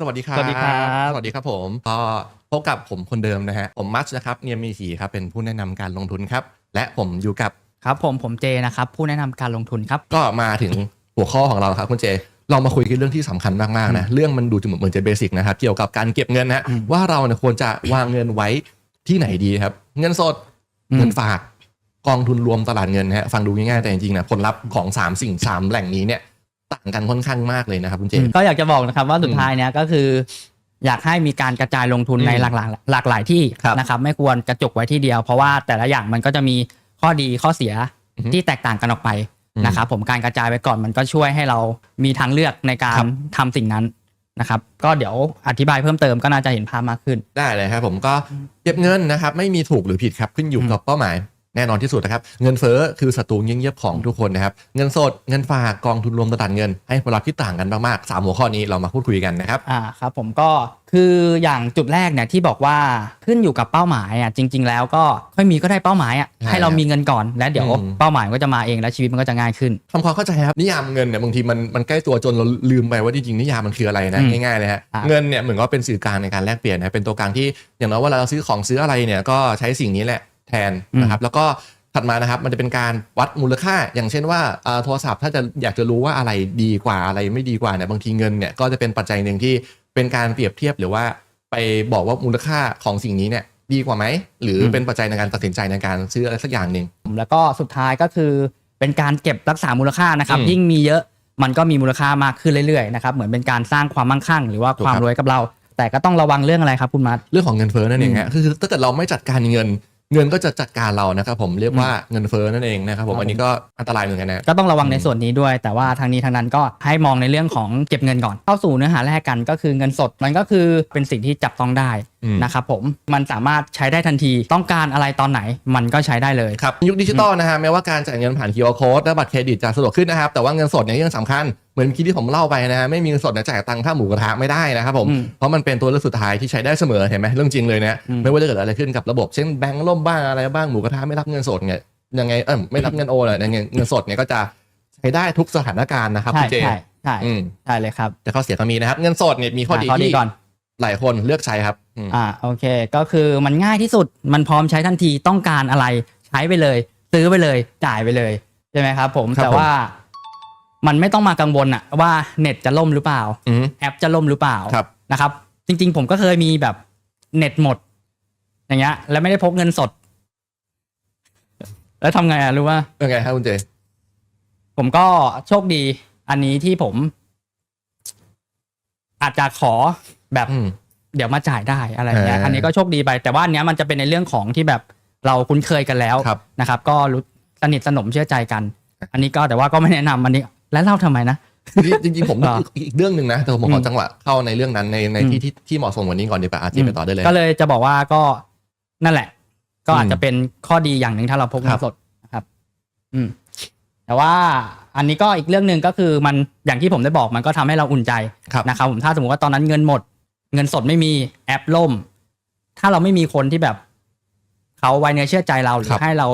สวัสดีครับ สวัสดีครับ สวัสดีครับผมก็พบกับผมคนเดิมนะฮะ ผมมัชนะครับ เนียมมีสีครับ เป็นผู้แนะนำการลงทุนครับ และผมอยู่กับ ครับผม ผมเจนะครับ ผู้แนะนำการลงทุนครับ ก็มาถึงหัวข้อของเราครับคุณเจ เรามาคุยกันเรื่องที่สำคัญมากๆนะ เรื่องมันดูจะเหมือนจะเบสิกนะครับ เกี่ยวกับการเก็บเงินนะฮะอืมว่าเราเนี่ยควรจะวางเงินไว้ที่ไหนดีครับ เงินสดอืมเงินฝาก กองทุนรวมตลาดเงินนะฮะ ฟังดูง่ายๆ แต่จริงๆนะ ผลลัพธ์ของสามสิ่งสามแหล่งนี้เนี่ย ต่างกันค่อนข้างมากเลยนะครับคุณเจก็อยากจะบอกนะครับว่าสุดท้ายเนี้ยก็คืออยากให้มีการกระจายลงทุนอืมในหลากหลายหลากหลายที่ครับนะครับไม่ควรกระจุกไว้ที่เดียว เพราะว่าแต่ละอย่างมันก็จะมีข้อดีข้อเสียอือฮึที่แตกต่างกันออกไปอืมนะครับผมการกระจายไปก่อนมันก็ช่วยให้เรามีทางเลือกในกาครัรบทำสิ่งนั้นนะครับก็เดี๋ยวอธิบายเพิ่มเติมก็น่าจะเห็นภาพมากขึ้น ได้เลยครับผมก็เก็บเงินนะครับ ไม่มีถูกหรือผิดครับขึ้นอยู่กับเป้าหมาย แน่นอนที่สุดนะครับ เงินเฟ้อคือศัตรูยิ่งเยียบของทุกคนนะครับ เงินสดเงินฝากกองทุนรวมตลาดเงิน ให้ผลลัพธ์ที่ต่างกันมากๆสามหัวข้อนี้เรามาพูดคุยกันนะครับอ่าครับผมก็คืออย่างจุดแรกเนี่ยที่บอกว่าขึ้นอยู่กับเป้าหมายอะจริง ๆ แล้วก็ค่อยมีก็ได้เป้าหมายอะใช่ให้เรามีเงินก่อนแล้วเดี๋ยวอืมเป้าหมายก็จะมาเองแล้วชีวิตมันก็จะง่ายขึ้นทำความเข้าใจครับนิยามเงินเนี่ยบางทีมันมันใกล้ตัวจนเราลืมไปว่าจริงๆนิยามมันคืออะไรนะอืมง่ายๆเลยฮะอะเงินเนี่ยเหมือนว่าเป็นสื่อกลางในการแลกเปลี่ยนนะเป็นตัวกลางที่อย่างน้อยเวลาเราซื้อของซื้ออะไรเนี่ยก็ใช้สิ่งนี้แหละ แทนนะครับแล้วก็ถัดมานะครับมันจะเป็นการวัดมูลค่า อย่างเช่นว่าอ่าโทรศัพท์ถ้าจะอยากจะรู้ว่าอะไรดีกว่าอะไรไม่ดีกว่าเนี่ยบางทีเงินเนี่ยก็จะเป็นปัจจัยหนึ่งที่เป็นการเปรียบเทียบหรือว่าไปบอกว่ามูลค่าของสิ่งนี้เนี่ยดีกว่าไหม หรือเป็นปัจจัยในการตัดสินใจในการซื้ออะไรสักอย่างหนึ่งแล้วก็สุดท้ายก็คือเป็นการเก็บรักษามูลค่านะครับอืมยิ่งมีเยอะมันก็มีมูลค่ามากขึ้นเรื่อยๆนะครับเหมือนเป็นการสร้างความมั่งคั่ง หรือว่าถูกความครับรวยกับเรา แต่ก็ต้องระวังเรื่องอะไรครับคุณมัดเรื่องของเงินเฟ้อนั่นเองฮะคือถ้าเกิดเราไม่จัดการเงิน เงินก็จะจัดการเรานะครับผมเรียกว่าเงินเฟ้อนั่นเองนะครับผมครับอันนี้ก็อันตรายเหมือนกันนะ ก็ต้องระวังในส่วนนี้ด้วย แต่ว่าทางนี้ทางนั้นก็ให้มองในเรื่องของเก็บเงินก่อนเข้าสู่เนื้อหาแรกกันก็คือเงินสดมันก็คือเป็นสิ่งที่จับต้องได้อืมนะครับผมมันสามารถใช้ได้ทันทีต้องการอะไรตอนไหนมันก็ใช้ได้เลยครับยุคดิจิตอลนะฮะแม้ว่าการจ่ายเงินผ่าน QR code และบัตรเครดิตจะสะดวกขึ้นนะครับแต่ว่าเงินสดเนี่ยยังสำคัญเหมือนเมื่อกี้ที่ผมเล่าไปนะฮะไม่มีเงินสดเนี่ยจ่ายตังค่าหมูกระทะไม่ได้นะครับผมอืมเพราะมันเป็นตัวเลือกสุดท้ายที่ใช้ได้เสมอเห็นไหมเรื่องจริงเลยเนี่ยอืมไม่ว่าจะเกิดอะไรขึ้นกับระบบเช่นแบงก์ล่มบ้างอะไรบ้างหมูกระทะไม่รับเงินสดเนี่ยยังไงเออไม่รับเงินโอนเลยเงินเงินสดเนี่ยก็จะใช้ได้ทุกสถานการณ์นะครับใช่คุณเจใช่ใช่อืมใช่เลยครับแต่ข้อเสียก็มีนะครับ เงินสดเนี่ยมีข้อดีอะข้อดีที่ก่อน หลายคนเลือกใช้ครับอืม อ่าโอเค ก็คือมันง่ายที่สุดมันพร้อมใช้ทันทีต้องการอะไรใช้ไปเลย ซื้อไปเลย จ่ายไปเลยใช่ไหมครับผมครับแต่ว่ามันไม่ต้องมากังวลอะว่าเน็ตจะล่มหรือเปล่า อืม แอปจะล่มหรือเปล่าครับ นะครับ จริง ๆ ผมก็เคยมีแบบเน็ตหมด อย่างเงี้ย แล้วไม่ได้พกเงินสด แล้วทำไงอะรู้ว่า เป็นไงครับคุณเจ ผมก็โชคดี อันนี้ที่ผม อาจจะขอ แบบอืมเดี๋ยวมาจ่ายได้อะไรเงี้ยอ่าอันนี้ก็โชคดีไป แต่ว่าอันเนี้ยมันจะเป็นในเรื่องของที่แบบเราคุ้นเคยกันแล้วครับนะครับ ก็รู้สนิทสนมเชื่อใจกัน อันนี้ก็แต่ว่าก็ไม่แนะนำอันนี้แล้วเล่าทำไมนะจริงๆผมอ่าอีกอีกเรื่องหนึ่งนะแต่ผมขออืมจังหวะเข้าในเรื่องนั้นในในอืมที่ที่ที่เหมาะสมกว่านี้ก่อนดีกว่าอาจีไปต่อได้เลย ก็เลยจะบอกว่าก็นั่นแหละ ก็อาจอืมจะเป็นข้อดีอย่างหนึ่งถ้าเราพกเงิครันบสดนะครับ อืม แต่ว่าอันนี้ก็อีกเรื่องหนึ่งก็คือมันอย่างที่ผมได้บอกมันก็ทำให้เราอุ่นใจครับนะครับผมถ้าสมมติว่าตอนนั้นเงินหมด เงินสดไม่มีแอปล่ม ถ้าเราไม่มีคนที่แบบเขาไว้เนื้อเชื่อใจเราหรืครัอบให้เรา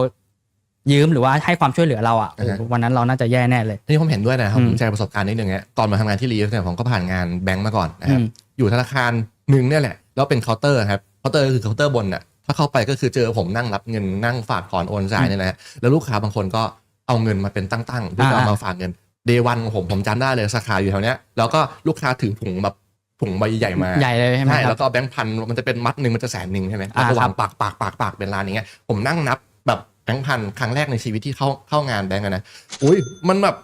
ยืมหรือว่าให้ความช่วยเหลือเราอะอ่าฮะโอ้โหวันนั้นเราน่าจะแย่แน่เลย นี่ผมเห็นด้วยนะครับอืมผมแชร์ประสบการณ์นิดนึงฮะก่อนมาทำงานที่รีฟเนี่ยผมก็ผ่านงานแบงก์มาก่อนนะครับ อืม อยู่ธนาคารหนึ่งเนี่ยแหละ แล้วเป็นเคาน์เตอร์ครับเคาน์เตอร์คือเคาน์เตอร์บนน่ะถ้าเข้าไปก็คือเจอผมนั่งรับเงินนั่งฝากถอนโอนจ่ายนี่แหละฮะแล้วลูกค้าบางคนก็เอาเงินมาเป็นตั้งๆด้วยเอาอ่า มาฝากเงินเดวันของผมผมจำได้เลยสาขาอยู่แถวเนี้ยแล้วก็ลูกค้าถือถุงแบบ ถุงใบใหญ่มาใหญ่เลยใช่ไหมใช่ครัแล้บวก็แบงค์พันมันจะเป็นมัดหนึ่งมันจะแสนหนึ่งใช่ไหมอ่าแล้วก็วาครังบปากปากปากปากเป็นร้านอย่างเงี้ยผมนั่งนับแบบแบงค์พันครั้งแรกในชีวิตที่เข้าเข้างานแบงก์อะนะอุ้ยมันแบบ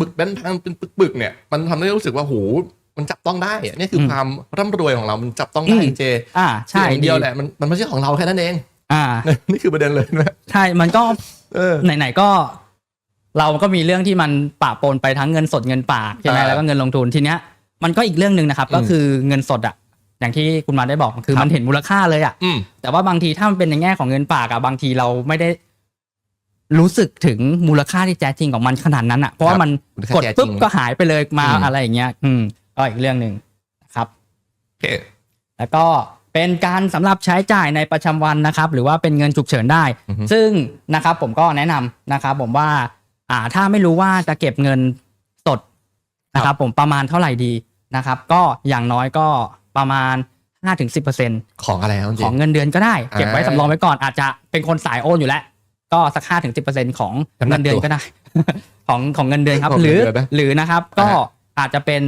บึกแบงค์พันเป็นปึกๆเนี่ย มันทำให้รู้สึกว่าโหมันจับต้องได้อะนี่คืออมความร่ำรวยของเรา มันจับต้องได้อืมจริงเจ อ่าใช่อย่างเดียวแหละมันมันไม่ใช่ของเราแค่นั้นเอง อ่า นี่คือประเด็นเลยนะใช่ มันก็เออไหนๆก็ เราก็มีเรื่องที่มันปะปนไปทั้งเงินสดเงินฝากใช่ไหมอ่าแล้วก็เงินลงทุนทีเนี้ย มันก็อีกเรื่องหนึ่งนะครับอืมก็คือเงินสดอะอย่างที่คุณมาได้บอกคือครับมันเห็นมูลค่าเลยอะอืมแต่ว่าบางทีถ้ามันเป็นในแง่ของเงินฝากอะบางทีเราไม่ได้รู้สึกถึงมูลค่าที่แท้จริงของมันขนาดนั้นอะเพราะว่ามันมูลค่ากดแท้จริงปุ๊บก็หายไปเลยมาอืมอะไรอย่างเงี้ย อืมก็อีกเรื่องหนึ่งนะครับโอเคแล้วก็เป็นการสำหรับใช้จ่ายในประจำวันนะครับ หรือว่าเป็นเงินฉุกเฉินได้อือฮึซึ่งนะครับ ผมก็แนะนำนะครับ ผมว่า อ่าถ้าไม่รู้ว่าจะเก็บเงินสดนะครับ ผมประมาณเท่าไหร่ดี นะครับ ก็อย่างน้อยก็ประมาณ5-10%ของอะไรครับคุณเจของเงินเดือนก็ได้ เก็บไว้อ่าสำรองไว้ก่อนอาจจะเป็นคนสายโอนอยู่แล้ว ก็สักห้าถึงสิบเปอร์เซ็นของน้ำหนัเงิกนเดือนตัวก็ได้ ของของเงินเดือนครับของหรือเงินเดือนนะหรือนะครับ ก็อ่าฮะอาจจะเป็น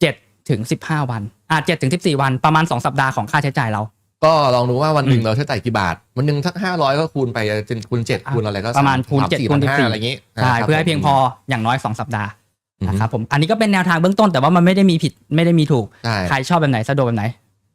เจ็ดถึงสิบห้าวันอาจเจ็ดถึงสิบสี่วันประมาณสองสัปดาห์ของค่าใช้จ่ายเรา ก็ลองดูว่าวันหนึ่งอืมเราใช้จ่ายกี่บาท วันหนึ่งสักห้าร้อยก็คูณไปเป็นคูณเจ็ดคูณอะไรก็ประมาณคูณสเจ็ดสี่คูณพันห้าสิบสี่อะไรอย่างงี้ใช่นะครับเพื่อให้เพียงพออย่างน้อยสองสัปดาห์อืม นะครับผมอันนี้ก็เป็นแนวทางเบื้องต้นแต่ว่ามันไม่ได้มีผิดไม่ได้มีถูก ใช่ ใครชอบแบบไหนสะดวกแบบไหน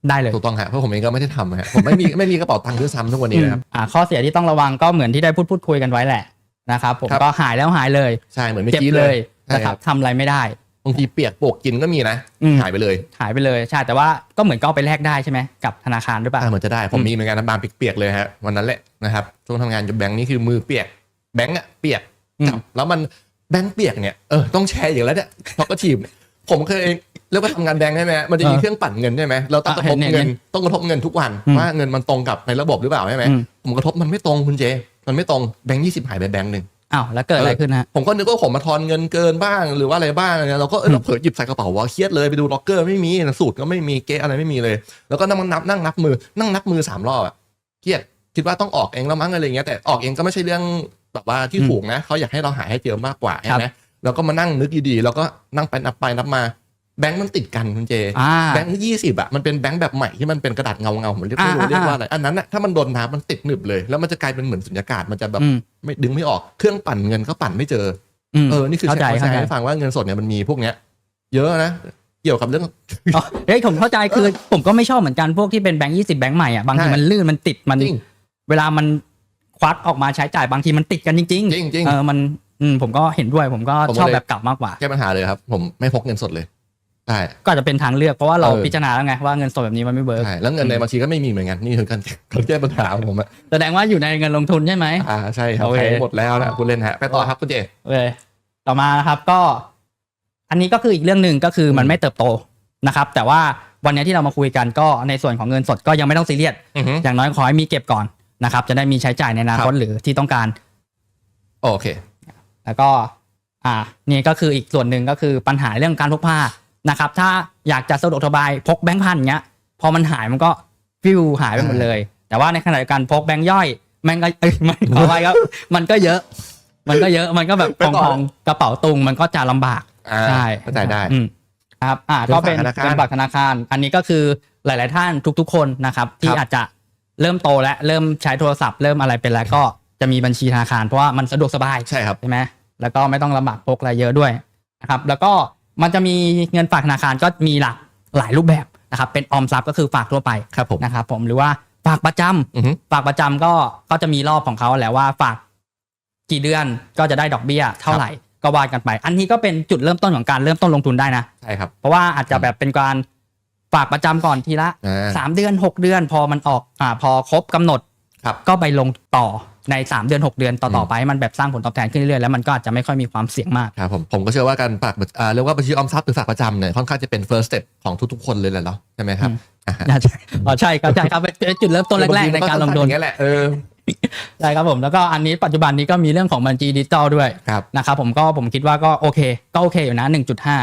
ได้เลยถูกต้องฮะเพราะผมเองก็ไม่ได้ทำฮะผมไม่มีไม่มีกระเป๋าตังค์ด้วยซ้ำทุกวันนี้นะครับอืมอ่าข้อเสียที่ต้องระวังก็เหมือนที่ได้พูดพูดคุยกันไว้แหละนะครับผมครับ ก็หายแล้วหายเลยใช่เหมือนเมื่อเจ็บกี้เลเลยยใช่นะคครัรับบทำอะไรไม่ได้ บางทีเปียกโปกกินก็มีนะอืม หายไปเลยหายไปเลยใช่แต่ว่าก็เหมือนก็เอาไปแลกได้ใช่ไหมกับธนาคารหรือเปล่า อ่าเหมือนจะได้ผมอืม มีเหมือนกันนะบางเปียกๆเลยฮะวันนั้นแหละนะครับช่วงทำงานกับแบงค์นี่คือมือเปียกแบงค์อะเปียก อืมจับแล้วมัน แบงค์เปียกเนี่ยเออต้องแชร์อย่างแล้วเนี่ยเพราะก็ทีมผมเคยเรียกว่าทำงานแบงค์ใช่ไหมฮะมันจะมีเออเครื่องปั่นเงินใช่ไหมเราต้องกระทบเห็นเงินเห็นต้องกระทบเงินทุกวันอืมว่าเงินมันตรงกับในระบบหรือเปล่าใช่ไหมอืมผมกระทบมันไม่ตรงคุณเจ มันไม่ตรงแบงค์ยี่สิบหายไปแบงค์หนึ่งอ้าวแล้วเกิดอะไรขึ้นฮะผมก็นึกว่าผมมาทอนเงินเกินบ้างหรือว่าอะไรบ้างเนี่ยเราก็เออเราเผลอหยิบใส่กระเป๋าว่าเครียดเลยไปดูล็อกเกอร์ไม่มีสูตรก็ไม่มีเก๊ะอะไรไม่มีเลย แล้วก็นั่งนับนั่งนับมือนั่งนับมือสามรอบอะเครียดคิดว่าต้องออกเองแล้วมั้งอะไรเงี้ยแต่ออกเองก็ไม่ใช่เรื่อง แบบว่าที่อืมถูกนะเขาอยากให้เราหาให้เจอมากกว่าครัใช่บไหมแล้วก็มานั่งนึกดีๆแล้วก็นั่งไปนับไปนับมาแบงค์มันติดกันคุณเจอ่าแบงค์ยี่สิบอะมันเป็นแบงค์แบบใหม่ที่มันเป็นกระดาษเงาเงาๆผมเรียกไม่รู้อ่าเรียกว่าอ่าอะไรอันนั้นอะถ้ามันโดนน้ำมันติดหนึบเลย แล้วมันจะกลายเป็นเหมือนสุญญากาศมันจะแบบอืมไม่ดึงไม่ออกเครื่องปั่นเงินก็ปั่นไม่เจอมเออนี่คือเข้าใจแชเข้าร์ใจให้ฟังว่าเงินสดเนี่ยมันมีพวกเนี้ย เยอะนะเกี่ยวกับเรื่องอ๋อเฮ้ยผมเข้าใจคือผมก็ไม่ชอบเหมือนกันพวกที่เป็นแบงค์ยี่สิบแบงค์ใหม่อะบางทีใช่มันลื่นมันติดมันจริงเวลามัน ควักออกมาใช้จ่ายบางทีมันติดกันจริงจริงจริงเออมันอืมผมก็เห็นด้วยผมก็ผมก็ชอบเลยแบบเก่ามากกว่าแก้ปัญหาเลยครับ ผมไม่พกเงินสดเลยใช่ก็อาจจะเป็นทางเลือกเพราะว่าเราเออพิจารณาแล้วไงว่าเงินสดแบบนี้มันไม่เวิร์กใช่แล้วเงินในบัญชีก็ไม่มีเหมือนกันนี่คือการการแก้ปัญหาของผมอะแสดงว่าอยู่ในเงินลงทุนใช่ไหมอ่าใช่ครับโอเคใช้หมดแล้วนะคุณเล่นฮะไปต่อครับคุณเจเลยต่อมานะครับก็ อันนี้ก็คืออีกเรื่องหนึ่งก็คือมันอืมไม่เติบโตนะครับ แต่ว่าวันนี้ที่เรามาคุยกันก็ในส่วนของเงินสดก็ยังไม่ต้องซีเรียสอือฮึอย่างน้อยขอให้มีเก็บก่อน นะครับ จะได้มีใช้จ่ายในอนาคตครับหรือที่ต้องการ โอเค แล้วก็ อ่า นี่ก็คืออีกส่วนหนึ่งก็คือปัญหาเรื่องการพกพานะครับ ถ้าอยากจะสะดวกสบายพกแบงค์พันอย่างเงี้ย พอมันหายมันก็ฟิวหายไปหมดเลย แต่ว่าในขณะเดียวกันพกแบงค์ย่อยแม่งก็เอ้ยไม่ขอไปครับ มันก็เยอะ มันก็เยอะมันก็แบบไปของต่อของกระเป๋าตุงมันก็จะลำบากอ่าใช่เข้าใจได้อืมครับ อ่าเงินก็ฝากเป็นธนาคารเป็นบัตรธนาคาร อันนี้ก็คือหลาย ๆ ท่านทุก ๆ คนนะครับ ที่ครับอาจจะ เริ่มโตและเริ่มใช้โทรศัพท์เริ่มอะไรเป็นแล้วก็จะมีบัญชีธนาคารเพราะว่ามันสะดวกสบายใช่ครับใช่ไหมแล้วก็ไม่ต้องลำบากพกอะไรเยอะด้วยนะครับแล้วก็มันจะมีเงินฝากธนาคารก็มีหลากหลายรูปแบบนะครับเป็นออมทรัพย์ก็คือฝากทั่วไปครับผมนะครับผมหรือว่าฝากประจำอือฮึฝากประจำก็ก็จะมีรอบของเขาแหละว่าฝากกี่เดือนก็จะได้ดอกเบี้ยเท่าไหร่ก็ว่ากันไป อันนี้ก็เป็นจุดเริ่มต้นของการเริ่มต้นลงทุนได้นะ ใช่ครับ เพราะว่าอาจจะแบบเป็นการ ฝากประจำก่อนทีละอ่าสามเดือนหกเดือนพอมันออกอ่าพอครบกำหนดครับก็ไปลงต่อใน 3 เดือน 6 เดือนต่อือมๆไปให้มันแบบสร้างผลตอบแทนขึ้นเรื่อยๆแล้วมันก็อาจจะไม่ค่อยมีความเสี่ยงมากครับผมผมก็เชื่อว่าการฝากบัญอ่าเรียกว่าบัญชีออมทรัพย์หรือฝากประจำเนี่ยค่อนข้างจะเป็น first step ของทุกๆคนเลยแหละเนาะใช่ไหมครับอืมอ่าฮะใช่อ๋อใช่ครับใช่ครับเป็นเป็นจุดเริ่มต้นแรกๆในการลงทุนอย่างเงี้ยแหละเออใช่ครับผมแล้วก็อันนี้ปัจจุบันนี้ก็มีเรื่องของบัญชีดิจิตอลด้วยครับนะครับผมก็ผมคิดว่าก็โอเค ก็โอเคอยู่นะอ่า1.5ฮะ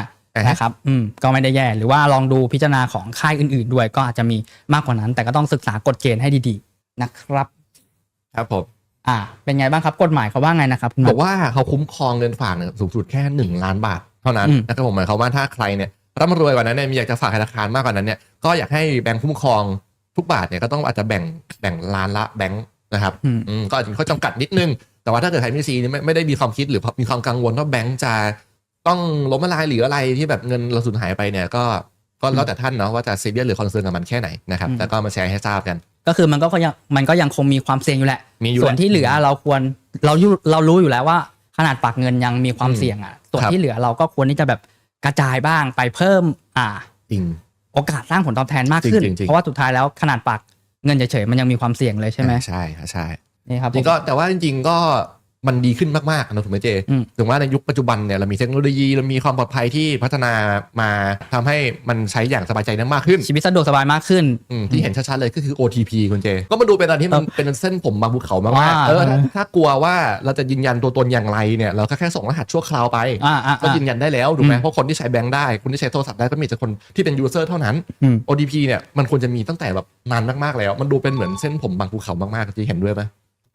นะครับอืมก็ไม่ได้แย่ หรือว่าลองดูพิจารณาของค่ายอื่น ๆ ด้วยก็อาจจะมีมากกว่านั้น แต่ก็ต้องศึกษากฎเกณฑ์ให้ดีๆนะครับ ครับผมอ่า เป็นไงบ้างครับกฎหมายเขาว่าไงนะครับคุณหมบอกว่าเขาคุ้มครองเงินฝากเนี่ยสูงสุดแค่หนึ่งล้านบาท เท่านั้นอืมนะครับผมหมายความว่าถ้าใครเนี่ยร่ำรวยกว่านั้นเนี่ยมีอยากจะฝากธนาคารมากกว่านั้นเนี่ยก็อยากให้แบงค์คุ้มครองทุกบาทเนี่ยก็ต้องอาจจะแบ่งแบ่งล้านละแบงค์นะครับอืมอืมก็อาจจะมีข้อจำกัดนิดนึง แต่ว่าถ้าเกิดใครไม่ซีนี่ไม่ไม่ได้มีความคิดหรือมีความกังวลว่าแบงค์จะ ต้องล้มละลายหรืออะไรที่แบบเงินเราสูญหายไปเนี่ยก็ก็แล้วแต่ท่านเนาะว่าจะซีเรียสหรือคอนเซิร์นกับมันแค่ไหนนะครับอืมแต่ก็มาแชร์ให้ทราบกัน ก็คือมันก็ยังมันก็ยังคงมีความเสี่ยงอยู่แหละมีอยู่ส่วนแหละที่เหลือเราควรเรายุเรารู้อยู่แล้วว่า ขนาดฝากเงินยังมีความอืมเสี่ยงอะส่วนครับที่เหลือเราก็ควรที่จะแบบกระจายบ้างไปเพิ่ม อ่าจริงโอกาสสร้างผลตอบแทนมากขึ้นจริงๆจริงๆเพราะว่าสุดท้ายแล้วขนาดฝากเงินเฉยๆมันยังมีความเสี่ยงเลยใช่ไหมใช่ครับใช่นี่ครับจริงก็แต่ว่าจริงๆก็ มันดีขึ้นมากๆนะถูกไหมเจอืมถึงว่าในยุคปัจจุบันเนี่ยเรามีเทคโนโลยีเรามีความปลอดภัยที่พัฒนามาทำให้มันใช้อย่างสบายใจนั้นมากขึ้น ชีวิตสะดวกสบายมากขึ้นอืมที่เห็นชัดๆเลยก็คือ OTP คุณเจ ก็มาดูเป็นอะไรที่มันเป็นเส้นผมบางภูเขามากว่าๆเออถ้าถ้ากลัวว่าเราจะยืนยันตัวตนอย่างไรเนี่ยเราก็แค่ส่งรหัสชั่วคราวไปอ่าอ่าก็ยืนยันได้แล้วถูกไหมอืมเพราะคนที่ใช้แบงค์ได้คนที่ใช้โทรศัพท์ได้ก็มีแต่คนที่เป็นยูเซอร์เท่านั้นอืม OTP เนี่ยมันควรจะมีตั้งแต่แบบนานมากๆแล้ว มันดูเป็นเหมือนเส้นผมบางภูเขามากๆที่เห็นด้วยไหม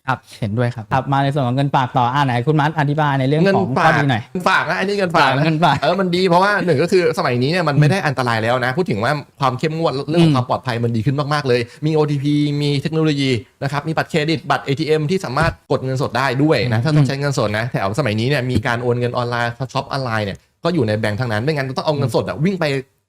ครับเห็นด้วยครับครับมาในส่วนของเงินฝากต่ออ่าไหนคุณมัดอธิบายในเรื่องเงินของข้ฝาอกดีหน่อยเงินฝากนะอันนี้เงินฝากนะเงินฝากเออมันดีเพราะว่าหนึ่งก็คือสมัยนี้เนี่ยมันไม่ได้อันตรายแล้วนะ พูดถึงว่าความเข้มงวดเรื่องขออืงมความปลอดภัยมันดีขึ้นมากๆเลย มี OTP มีเทคโนโลยีนะครับมีบัตรเครดิตบัตร ATM ที่สามารถกดเงินสดได้ด้วยนะถ้าต้องใช้เงินสดนะแถวสมัยนี้เนี่ยมีการโอนเงินออนไลน์ช็อปออนไลน์เนี่ยก็อยู่ในแบงค์ทั้งนั้นไม่งั้นต้องเอาเงินสดอะวิ่งไป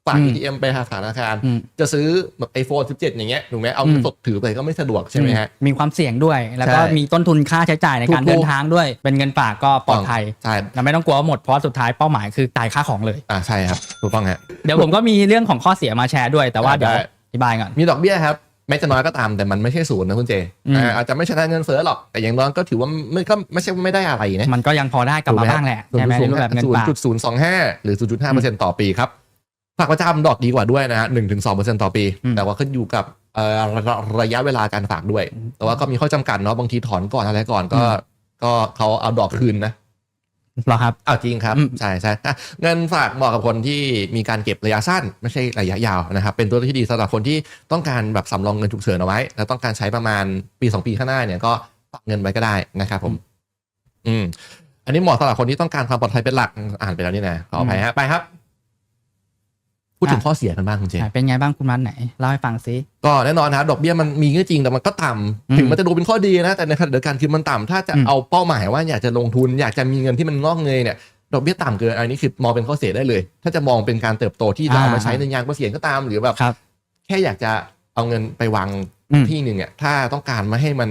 ฝากอืม ATM ไปหาธนาคารอืมจะซื้อแบบ iPhone 17 อย่างเงี้ยถูกไหมเอาเงินสดถือไปก็ไม่สะดวกใช่ไหมฮะ มีความเสี่ยงด้วย แล้วก็ใช่มีต้นทุนค่าใช้จ่ายในการถูกๆเดินทางด้วย เป็นเงินฝากก็ปลอดภัยใช่เราไม่ต้องกลัวว่าหมดเพราะสุดท้ายเป้าหมายคือจ่ายค่าของเลยอ่าใช่ครับถูกต้องฮะเดี๋ยวผมก็มีเรื่องของข้อเสียมาแชร์ด้วยแต่ว่าได้เดี๋ยวอธิบายก่อนมีดอกเบี้ยครับแม้จะน้อยก็ตามแต่มันไม่ใช่ศูนย์นะคุณเจอืมอ่าอาจจะไม่ชนะเงินเฟ้อหรอกแต่อย่างน้อยก็ถือว่าไม่ก็ไม่ใช่ว่าไม่ได้อะไรนะมันก็ยังพอได้กลับมาบ้างแหละใช่ไหมในรูปแบบเงินศูนฝาย์กจุดศูนย์สองห้าหรือศูนย์จุดห้าเปอร์เซ็นต์ต่อปีครับ ฝากประจำดอกดีกว่าด้วยนะฮะหนึ่งถึงสองเปอร์เซ็นต์ต่อปีอืมแต่ว่าขึ้นอยู่กับเอ่อระระยะเวลาการฝากด้วย แต่ว่าก็มีข้อจำกัดเนาะบางทีถอนก่อนอะไรก่อนก็ ก็เขาเอาดอกคืนนะเหรอครับอ้าวจริงครับอืมใช่ใช่อะเงินฝากเหมาะกับคนที่มีการเก็บระยะสั้น ไม่ใช่ระยะยาวนะครับ เป็นตัวเลือกที่ดีสำหรับคนที่ต้องการแบบสำรองเงินฉุกเฉินเอาไว้ แล้วต้องการใช้ประมาณปีสองปีข้างหน้าเนี่ยก็ฝากเงินไว้ก็ได้นะครับผม อืม อันนี้เหมาะสำหรับคนที่ต้องการความปลอดภัยเป็นหลักอ่านไปแล้วนี่นะขออภัยฮะไปครับ พูดถึงอะข้อเสียกันบ้างคุณเจอะเป็นไงบ้างคุณมัดไหนเล่าให้ฟังซิก็แน่นอนนะครับดอกเบี้ยมันมีก็จริงแต่มันก็ต่ำอืมถึงมันจะดูเป็นข้อดีนะ แต่ในขณะเดียวกันคือมันต่ำถ้าจะอืมเอาเป้าหมายว่าอยากจะลงทุนอยากจะมีเงินที่มันงอกเงยเนี่ยดอกเบี้ยต่ำเกินอันนี้คือมองเป็นข้อเสียได้เลย ถ้าจะมองเป็นการเติบโตที่จะเอามาใช้ในยางเกษียณก็ตามหรือแบบครับแค่อยากจะเอาเงินไปวางอืมที่หนึ่งเนี่ยถ้าต้องการไม่ให้มัน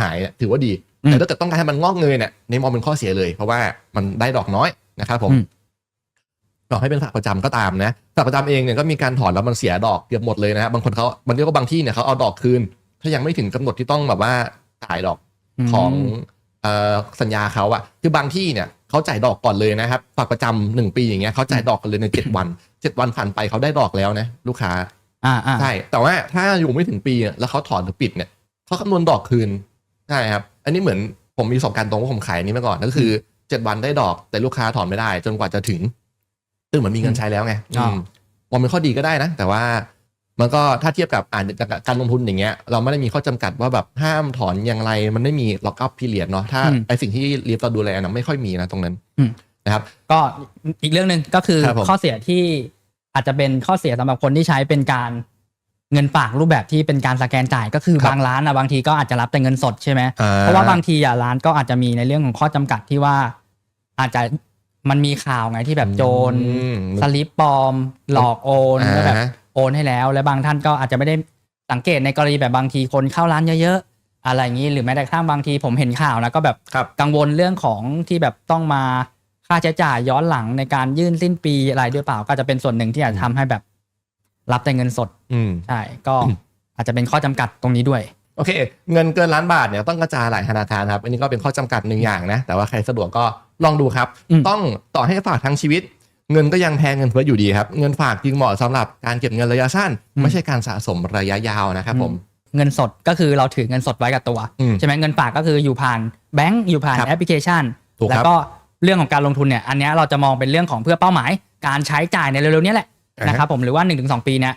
หายเนี่ยถือว่าดีอืมแต่ถ้าเกิดต้องการให้มันงอกเงยเนี่ยในมองเป็นข้อเสียเลย เพราะว่ามันได้ดอกน้อยนะครับผมอืม ต่อให้เป็นฝากประจำก็ตามนะฝากประจำเองเนี่ยก็มีการถอนแล้วมันเสียดอกเกือบหมดเลยนะฮะบางคนเขาบางทีก็บางที่เนี่ยเขาเอาดอกคืน ถ้ายังไม่ถึงกำหนดที่ต้องแบบว่าจ่ายดอกมของเอ่อสัญญาเขาอะคือบางที่เนี่ยเขาจ่ายดอกก่อนเลยนะครับฝากประจำหนึ่งปีอย่างเงี้ยเขาจ่ายดอกกันเลยในเจ็ดวันเจ็ดวันผ่านไปเขาได้ดอกแล้วนะลูกค้าอ่าอ่าใช่แต่ว่าถ้าอยู่ไม่ถึงปีอะแล้วเขาถอนหรือปิดเนี่ยเขาคำนวณดอกคืนใช่ครับ อันนี้เหมือนผมมีประสบการณ์ตรงว่าผมขายอันนี้มาก่อนก็คือเจ็ดวันได้ดอกแต่ลูกค้าถอนไม่ได้ จนกว่าจะถึง ซึ่งเหมือนมีเงินใช้แล้วไงอ๋ออืมมองเป็นข้อดีก็ได้นะ แต่ว่ามันก็ถ้าเทียบกับอ่านจากการลงทุนอย่างเงี้ย เราไม่ได้มีข้อจำกัดว่าแบบห้ามถอนอย่างไร มันไม่มีล็อกอัพพีเรียดเนาะถ้าอืมไอสิ่งที่เรียบเราดูแลนะไม่ค่อยมีนะตรงนั้นอืมนะครับ ก็อีกเรื่องหนึ่งก็คือครับผมข้อเสียที่อาจจะเป็นข้อเสียสำหรับคนที่ใช้เป็นการเงินฝากรูปแบบที่เป็นการสแกนจ่ายก็คือครับบางร้านอะบางทีก็อาจจะรับแต่เงินสดใช่ไหมอ่เพราะว่าบางทีอะร้านก็อาจจะมีในเรื่องของข้อจำกัดที่ว่า อาจจะ มันมีข่าวไงที่แบบโจรอืมสลิปปลอม หลอกโอนอ่าแล้วแบบโอนให้แล้ว และบางท่านก็อาจจะไม่ได้สังเกตในกรณีแบบบางทีคนเข้าร้านเยอะๆ อะไรอย่างนี้หรือแม้แต่กระทั่งบางทีผมเห็นข่าวนะก็แบบครับกังวลเรื่องของที่แบบต้องมาค่าใช้จ่ายย้อนหลังในการยื่นสิ้นปีอะไรด้วยเปล่า ก็อาจจะเป็นส่วนหนึ่งที่อาจจะทำให้แบบรับแต่เงินสดอืมใช่ก็อาจจะเป็นข้อจำกัดตรงนี้ด้วยโอเค เงินเกินล้านบาทเนี่ยต้องกระจายหลายธนาคารครับ อันนี้ก็เป็นข้อจำกัดหนึ่งอย่างนะ แต่ว่าใครสะดวกก็ ลองดูครับอืมต้องต่อให้ฝากทั้งชีวิต เงินก็ยังแพงเงินเฟ้ออยู่ดีครับ เงินฝากจึงเหมาะสำหรับการเก็บเงินระยะสั้น ไม่ใช่การสะสมระยะยาวนะครับผมเงินสดก็คือเราถือเงินสดไว้กับตัวอืมใช่ไหมเงินฝากก็คืออยู่ผ่านแบงก์อยู่ผ่านครับแอปพลิเคชันถูกครับแล้วก็เรื่องของการลงทุนเนี่ยอันเนี้ยเราจะมองเป็นเรื่องของเพื่อเป้าหมาย การใช้จ่ายในเร็วๆเนี้แหละอ่าฮะนะครับผมหรือว่า1นถึงสปีเนี่ย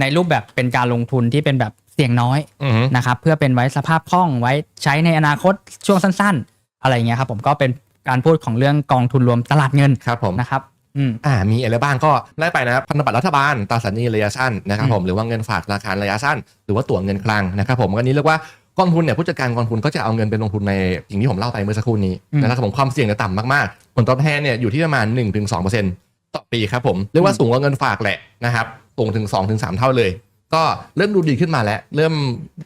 ในรูปแบบเป็นการลงทุนที่เป็นแบบเสี่ยงน้อยอือฮึนะครับเพื่อเป็นไว้สภาพคล่องไว้ใช้ในอนาคตช่วงสั้น ๆ อะไรอย่างเงี้ยครับผมก็เป็น การพูดของเรื่องกองทุนรวมตลาดเงินครับผมนะครับอืมอ่ามีอะไรบ้างก็ไล่ไปนะครับพันธบัตรรัฐบาลตราสารหนี้ระยะสั้นนะครับอืมผมหรือว่าเงินฝากธนาคารระยะสั้น หรือว่าตั๋วเงินคลังนะครับผมอันนี้เรียกว่ากองทุนเนี่ยผู้จัดการกองทุนก็จะเอาเงินไปลงทุนในอย่างที่ผมเล่าไปเมื่อสักครู่นี้นะครับผมความเสี่ยงเนี่ยต่ำมากๆผลตอบแทนเนี่ยอยู่ที่ประมาณ 1-2%ต่อปีครับผมเรียกว่าสูงกว่าเงินฝากแหละนะครับสูงถึง 2-3 เท่าเลย ก็เริ่มดูดีขึ้นมาแล้ว เริ่ม